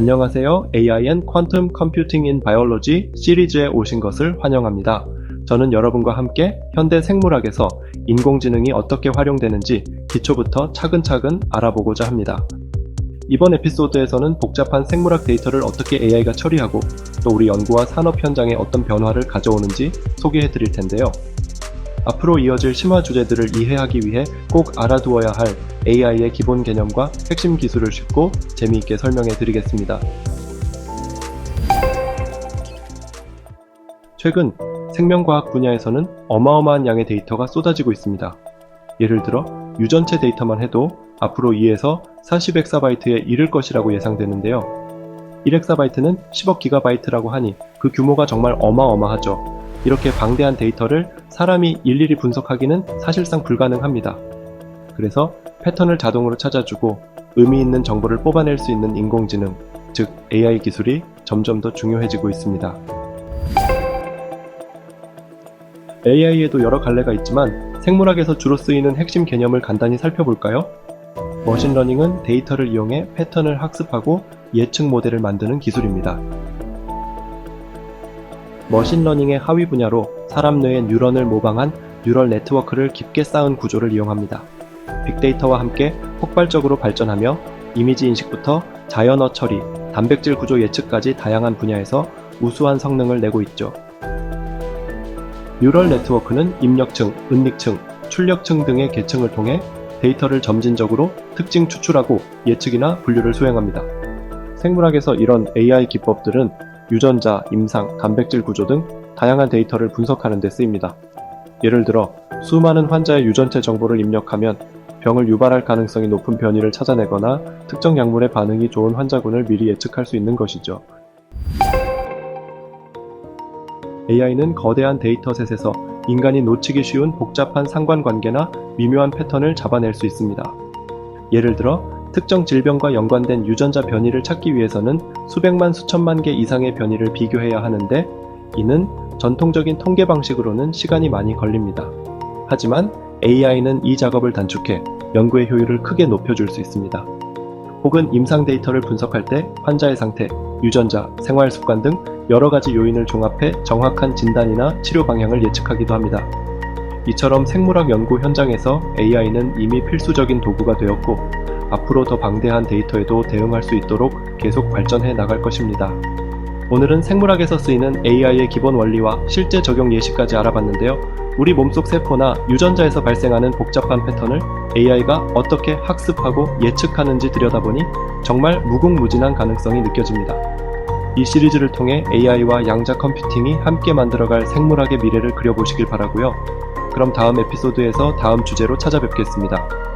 안녕하세요. AIN Quantum Computing in Biology 시리즈에 오신 것을 환영합니다. 저는 여러분과 함께 현대 생물학에서 인공지능이 어떻게 활용되는지 기초부터 차근차근 알아보고자 합니다. 이번 에피소드에서는 복잡한 생물학 데이터를 어떻게 AI가 처리하고 또 우리 연구와 산업 현장에 어떤 변화를 가져오는지 소개해 드릴 텐데요. 앞으로 이어질 심화 주제들을 이해하기 위해 꼭 알아두어야 할 AI의 기본 개념과 핵심 기술을 쉽고 재미있게 설명해 드리겠습니다. 최근 생명과학 분야에서는 어마어마한 양의 데이터가 쏟아지고 있습니다. 예를 들어 유전체 데이터만 해도 앞으로 2에서 40엑사바이트에 이를 것이라고 예상되는데요. 1엑사바이트는 10억 기가바이트라고 하니 그 규모가 정말 어마어마하죠. 이렇게 방대한 데이터를 사람이 일일이 분석하기는 사실상 불가능합니다. 그래서 패턴을 자동으로 찾아주고 의미 있는 정보를 뽑아낼 수 있는 인공지능, 즉 AI 기술이 점점 더 중요해지고 있습니다. AI에도 여러 갈래가 있지만 생물학에서 주로 쓰이는 핵심 개념을 간단히 살펴볼까요? 머신러닝은 데이터를 이용해 패턴을 학습하고 예측 모델을 만드는 기술입니다. 머신러닝의 하위 분야로 사람 뇌의 뉴런을 모방한 뉴럴 네트워크를 깊게 쌓은 구조를 이용합니다. 빅데이터와 함께 폭발적으로 발전하며 이미지 인식부터 자연어 처리, 단백질 구조 예측까지 다양한 분야에서 우수한 성능을 내고 있죠. 뉴럴 네트워크는 입력층, 은닉층, 출력층 등의 계층을 통해 데이터를 점진적으로 특징 추출하고 예측이나 분류를 수행합니다. 생물학에서 이런 AI 기법들은 유전자, 임상, 단백질 구조 등 다양한 데이터를 분석하는 데 쓰입니다. 예를 들어 수많은 환자의 유전체 정보를 입력하면 병을 유발할 가능성이 높은 변이를 찾아내거나 특정 약물의 반응이 좋은 환자군을 미리 예측할 수 있는 것이죠. AI는 거대한 데이터셋에서 인간이 놓치기 쉬운 복잡한 상관관계나 미묘한 패턴을 잡아낼 수 있습니다. 예를 들어 특정 질병과 연관된 유전자 변이를 찾기 위해서는 수백만 수천만 개 이상의 변이를 비교해야 하는데 이는 전통적인 통계 방식으로는 시간이 많이 걸립니다. 하지만 AI는 이 작업을 단축해 연구의 효율을 크게 높여줄 수 있습니다. 혹은 임상 데이터를 분석할 때 환자의 상태, 유전자, 생활 습관 등 여러 가지 요인을 종합해 정확한 진단이나 치료 방향을 예측하기도 합니다. 이처럼 생물학 연구 현장에서 AI는 이미 필수적인 도구가 되었고 앞으로 더 방대한 데이터에도 대응할 수 있도록 계속 발전해 나갈 것입니다. 오늘은 생물학에서 쓰이는 AI의 기본 원리와 실제 적용 예시까지 알아봤는데요. 우리 몸속 세포나 유전자에서 발생하는 복잡한 패턴을 AI가 어떻게 학습하고 예측하는지 들여다보니 정말 무궁무진한 가능성이 느껴집니다. 이 시리즈를 통해 AI와 양자 컴퓨팅이 함께 만들어갈 생물학의 미래를 그려보시길 바라고요. 그럼 다음 에피소드에서 다음 주제로 찾아뵙겠습니다.